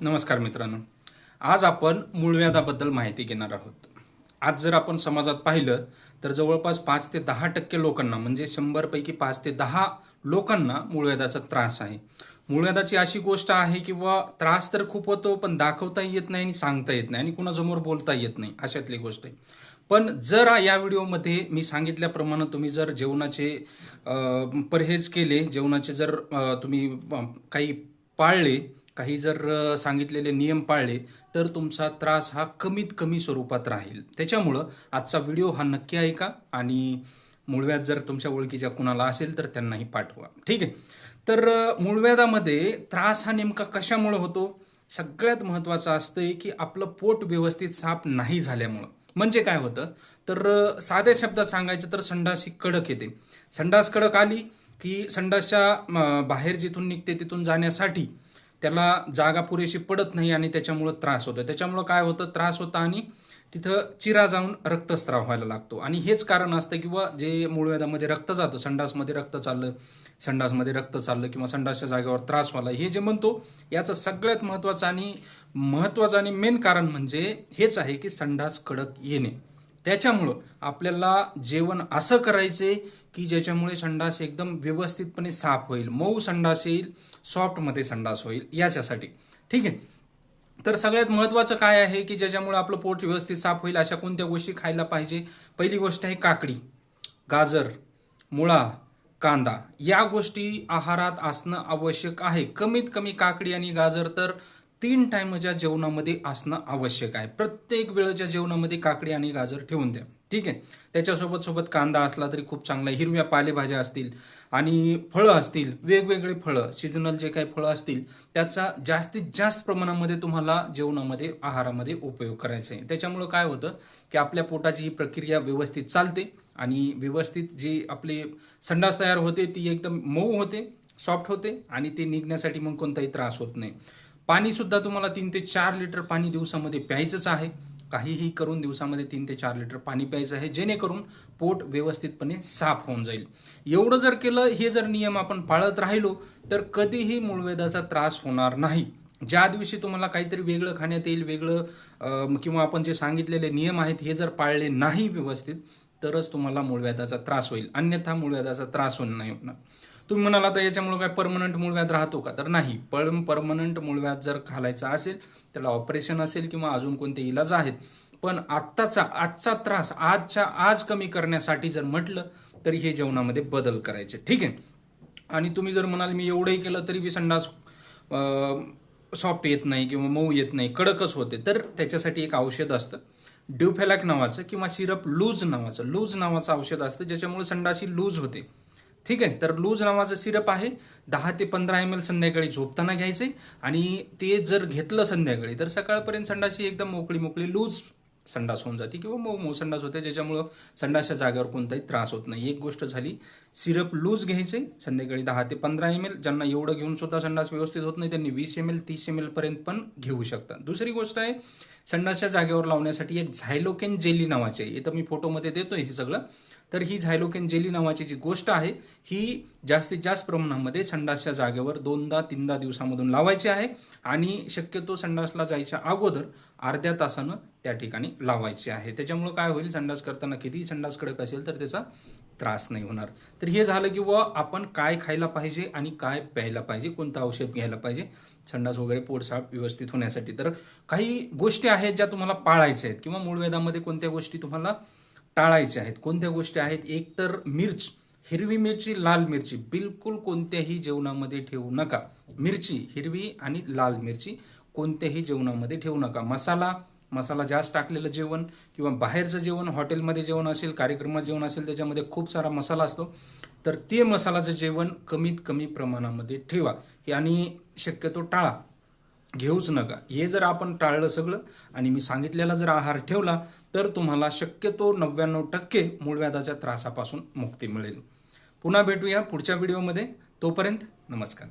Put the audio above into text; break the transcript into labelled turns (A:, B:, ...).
A: नमस्कार मित्रांनो. आज आपण मूळव्याधाबद्दल माहिती घेणार आहोत. आज जर आपण समाजात पाहिलं तर जवळपास पाच ते दहा टक्के लोकांना म्हणजे शंभरपैकी पाच ते दहा लोकांना मूळव्याधाचा त्रास आहे. मूळव्याधाची अशी गोष्ट आहे किंवा त्रास तर खूप होतो पण दाखवता येत नाही आणि सांगता येत नाही आणि कुणासमोर बोलता येत नाही अशातली गोष्ट आहे. पण जर या व्हिडिओमध्ये मी सांगितल्याप्रमाणे तुम्ही जर जेवणाचे परहेज केले जेवणाचे जर तुम्ही काही पाळले काही जर सांगितलेले नियम पाळले तर तुमचा त्रास हा कमीत कमी स्वरूपात राहील. त्याच्यामुळं आजचा व्हिडिओ हा नक्की ऐका आणि मूळव्याध जर तुमच्या ओळखीच्या कुणाला असेल तर त्यांनाही पाठवा. ठीक आहे? तर मूळव्याधामध्ये त्रास हा नेमका कशामुळे होतो? सगळ्यात महत्त्वाचं असतं की आपलं पोट व्यवस्थित साफ नाही झाल्यामुळं. म्हणजे काय होतं? तर साध्या शब्दात सांगायचं तर संडास ही कडक येते. संडास कडक आली की संडासच्या बाहेर जिथून निघते तिथून जाण्यासाठी त्याला जागा पुरेशी पडत नाही आणि त्याच्यामुळं त्रास होतो त्याच्यामुळं काय होतं? त्रास होता आणि तिथं चिरा जाऊन रक्तस्राव व्हायला लागतो. आणि हेच कारण असतं किंवा जे मूळव्याधामध्ये रक्त जातं संडासमध्ये रक्त चाललं संडासमध्ये रक्त चाललं किंवा संडासच्या जागेवर त्रास व्हायला हे जे म्हणतो याचं सगळ्यात महत्त्वाचं आणि महत्त्वाचं आणि मेन कारण म्हणजे हेच आहे की संडास कडक येणे. त्याच्यामुळं आपल्याला जेवण असं करायचे की ज्याच्यामुळे संडास एकदम व्यवस्थितपणे साफ होईल. मऊ संडास येईल सॉफ्टमध्ये संडास होईल याच्यासाठी. ठीक आहे? तर सगळ्यात महत्त्वाचं काय आहे की ज्याच्यामुळे आपलं पोट व्यवस्थित साफ होईल अशा कोणत्या गोष्टी खायला पाहिजे? पहिली गोष्ट आहे काकडी गाजर मुळा कांदा. या गोष्टी आहारात असणं आवश्यक आहे. कमीत कमी काकडी आणि गाजर तर तीन टाईमच्या जेवणामध्ये असणं आवश्यक आहे. प्रत्येक वेळेच्या जेवणामध्ये काकडी आणि गाजर ठेवून द्या. ठीक आहे. त्याच्यासोबत सोबत कांदा असला तरी खूप चांगला. आहे. हिरव्या पालेभाज्या असतील आणि फळं असतील वेगवेगळे फळं सीजनल जे काही फळं असतील त्याचा जास्तीत जास्त प्रमाणामध्ये तुम्हाला जेवणामध्ये आहारामध्ये उपयोग करायचा आहे. त्याच्यामुळं काय होतं की आपल्या पोटाची ही प्रक्रिया व्यवस्थित चालते आणि व्यवस्थित जी आपली संडास तयार होते ती एकदम मऊ होते सॉफ्ट होते आणि ते निघण्यासाठी मग कोणताही त्रास होत नाही. पाणीसुद्धा तुम्हाला तीन ते चार लिटर पाणी दिवसामध्ये प्यायचंच आहे. काहीही करून दिवसामध्ये तीन ते चार लिटर पाणी प्यायचं आहे जेणेकरून पोट व्यवस्थितपणे साफ होऊन जाईल. एवढं जर केलं हे जर नियम आपण पाळत राहिलो तर कधीही मूळवेदाचा त्रास होणार नाही. ज्या दिवशी तुम्हाला काहीतरी वेगळं खाण्यात येईल वेगळं किंवा आपण जे सांगितलेले नियम आहेत हे जर पाळले नाही व्यवस्थित तरच तुम्हाला मूळव्याधाचा त्रास होईल. अन्यथा मूळव्याधाचा त्रास होणार नाही. होणार तुम्ही म्हणाला तर याच्यामुळे काय परमनंट मूळव्याध राहतो का? तर नाही. पर परमनंट मूळव्याध जर घालायचं असेल त्याला ऑपरेशन असेल किंवा अजून कोणते इलाज आहेत पण आत्ताचा आजचा त्रास आजच्या आज कमी करण्यासाठी जर म्हटलं तर हे जेवणामध्ये बदल करायचे. ठीक आहे? आणि तुम्ही जर म्हणाल मी एवढंही केलं तरी बी संडास सॉफ्ट येत नाही किंवा मऊ येत नाही कडकच होते. तर त्याच्यासाठी एक औषध असतं. ड्युफेलॅक नावाचं किंवा सिरप लूज नावाचं. लूज नावाचं औषध असतं ज्याच्यामुळे संडासी लूज होते. ठीक आहे तर लूज नावाचं सिरप आहे. दहा ते पंधरा एम एल संध्याकाळी झोपताना घ्यायचे आणि ते जर घेतलं संध्याकाळी तर सकाळपर्यंत संडाशी एकदम मोकळी मोकळी लूज संडास होऊन जाते किंवा मऊ मऊ संडास होते ज्याच्यामुळं संडासच्या जागेवर कोणताही त्रास होत नाही. एक गोष्ट झाली सिरप लूज घ्यायचे संध्याकाळी दहा ते पंधरा एम एल ज्यांना एवढं घेऊन सुद्धा संडास व्यवस्थित होत नाही त्यांनी वीस एम एल तीस एम एल पर्यंत पण घेऊ शकतात. दुसरी गोष्ट आहे संडासच्या जागेवर लावण्यासाठी एक झायलोकेन जेली नावाची आहे. इथं मी फोटोमध्ये देतोय हे सगळं. तर ही झायलोकेन जेली नावाची जी गोष्ट आहे ही जास्तीत जास्त प्रमाणामध्ये संडासच्या जागेवर दोनदा तीनदा दिवसामधून लावायची आहे आणि शक्यतो संडासला जायच्या अगोदर अर्ध्या तासानं त्या ठिकाणी लावायची आहे. त्याच्यामुळं काय होईल संडास करताना कितीही संडास कडक असेल तर त्याचा त्रास नाही होणार. तर हे झालं की व आपण काय खायला पाहिजे आणि काय प्यायला पाहिजे कोणतं औषध घ्यायला पाहिजे संडास वगैरे पोट साफ व्यवस्थित होण्यासाठी. तर काही गोष्टी आहेत ज्या तुम्हाला पाळायच्या आहेत किंवा मूळवेदामध्ये कोणत्या गोष्टी तुम्हाला टाळायच्या आहेत? कोणत्या गोष्टी आहेत? एक तर मिर्च हिरवी मिरची लाल मिरची. बिलकुल कोणत्याही जेवणामध्ये ठेवू नका. मिरची हिरवी आणि लाल मिरची कोणत्याही जेवणामध्ये ठेवू नका. मसाला मसाला जास्त टाकलेलं जेवण किंवा बाहेरचं जेवण हॉटेलमध्ये जेवण असेल कार्यक्रमात जेवण असेल त्याच्यामध्ये खूप सारा मसाला असतो. तर ते मसालाचं जेवण कमीत कमी प्रमाणामध्ये ठेवा. आणि शक्यतो टाळा. घेऊच नका. हे जर आपण टाळलं सगळं आणि मी सांगितलेला जर आहार ठेवला तर तुम्हाला शक्यतो नव्याण्णव टक्के मूळव्याधाच्या त्रासापासून मुक्ती मिळेल. पुन्हा भेटूया पुढच्या व्हिडिओमध्ये. तोपर्यंत नमस्कार.